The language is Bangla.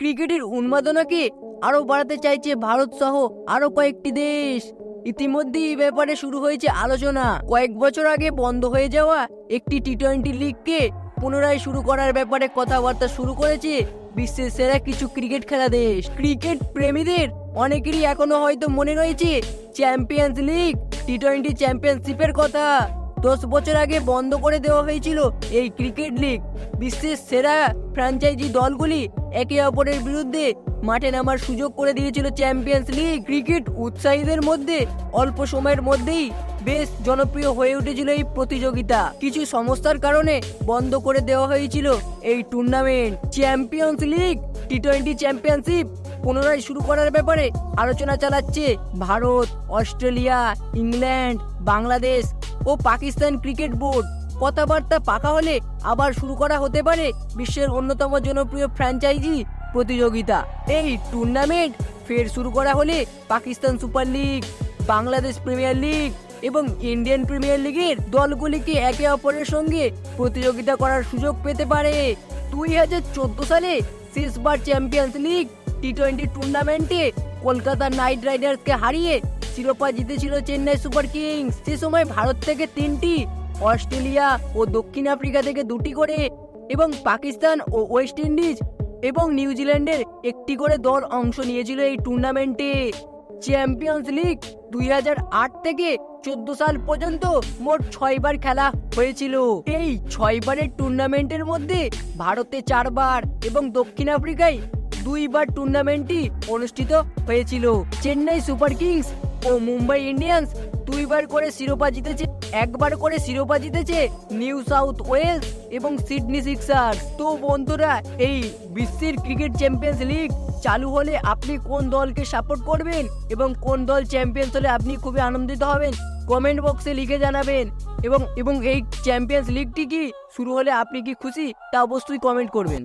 ক্রিকেটের উন্মাদনাকে আরও বাড়াতে চাইছে ভারত সহ আরও কয়েকটি দেশ। ইতিমধ্যে এই ব্যাপারে শুরু হয়েছে আলোচনা। কয়েক বছর আগে বন্ধ হয়ে যাওয়া একটি টি টোয়েন্টি লিগকে পুনরায় শুরু করার ব্যাপারে কথাবার্তা শুরু করেছে বিশ্বের সেরা কিছু ক্রিকেট খেলা দেশ। ক্রিকেট প্রেমীদের অনেকেরই এখনও হয়তো মনে রয়েছে চ্যাম্পিয়ন্স লিগ টি টোয়েন্টি চ্যাম্পিয়নশিপের কথা। দশ বছর আগে বন্ধ করে দেওয়া হয়েছিল এই ক্রিকেট লিগ। বিশ্বের সেরা ফ্র্যাঞ্চাইজি দলগুলি একে অপরের বিরুদ্ধে মাঠে নামার সুযোগ করে দিয়েছিল চ্যাম্পিয়ন্স লিগ। ক্রিকেট উৎসাহীদের মধ্যে, অল্প সময়ের মধ্যেই বেশ জনপ্রিয় হয়ে উঠেছিল এই প্রতিযোগিতা। কিছু সমস্যার কারণে বন্ধ করে দেওয়া হয়েছিল এই tournament champions league T twenty championship পুনরায় শুরু করার ব্যাপারে আলোচনা চালাচ্ছে ভারত, অস্ট্রেলিয়া, ইংল্যান্ড, বাংলাদেশ ও পাকিস্তান ক্রিকেট বোর্ড। কথাবার্তা পাকা হলে আবার শুরু করা হতে পারে বিশ্বের অন্যতম জনপ্রিয় ফ্র্যাঞ্চাইজি প্রতিযোগিতা। এই টুর্নামেন্ট ফের শুরু করা হলে Pakistan super league, Bangladesh premier league এবং ইন্ডিয়ান প্রিমিয়ার লিগের দলগুলিকে একে অপরের সঙ্গে প্রতিযোগিতা করার সুযোগ পেতে পারে। দুই হাজার চোদ্দ সালে শেষবার চ্যাম্পিয়ন্স লিগ টি টোয়েন্টি টুর্নামেন্টে কলকাতা নাইট রাইডার্সকে হারিয়ে শিরোপা জিতেছিল চেন্নাই সুপার কিংস সে সময় ভারত থেকে তিনটি, অস্ট্রেলিয়া ও দক্ষিণ আফ্রিকা থেকে দুটি করে এবং পাকিস্তান ও ওয়েস্ট ইন্ডিজ এবং নিউজিল্যান্ডের একটি করে দল অংশ নিয়েছিল এই টুর্নামেন্টে চ্যাম্পিয়ন্স লিগ দুই হাজার আট থেকে চোদ্দ সাল পর্যন্ত মোট ছয়বার খেলা হয়েছিল। এই ছয়বারের টুর্নামেন্টের মধ্যে ভারতে চারবার এবং দক্ষিণ আফ্রিকায় দুইবার টুর্নামেন্টটি অনুষ্ঠিত হয়েছিল। চেন্নাই সুপার কিংস ও মুম্বাই ইন্ডিয়ান্স দুইবার করে শিরোপা জিতেছে, একবার করে শিরোপা জিতেছে নিউ সাউথ ওয়েলস এবং সিডনি সিক্সার্স। তো বন্ধুরা, এই বিশ্বের ক্রিকেট চ্যাম্পিয়ন্স লিগ চালু হলে আপনি কোন দলকে সাপোর্ট করবেন এবং কোন দল চ্যাম্পিয়ন্স হলে আপনি খুবই আনন্দিত হবেন, কমেন্ট বক্সে লিখে জানাবেন। এবং এবং এই চ্যাম্পিয়ন্স লিগটি কি শুরু হলে আপনি কি খুশি তা অবশ্যই কমেন্ট করবেন।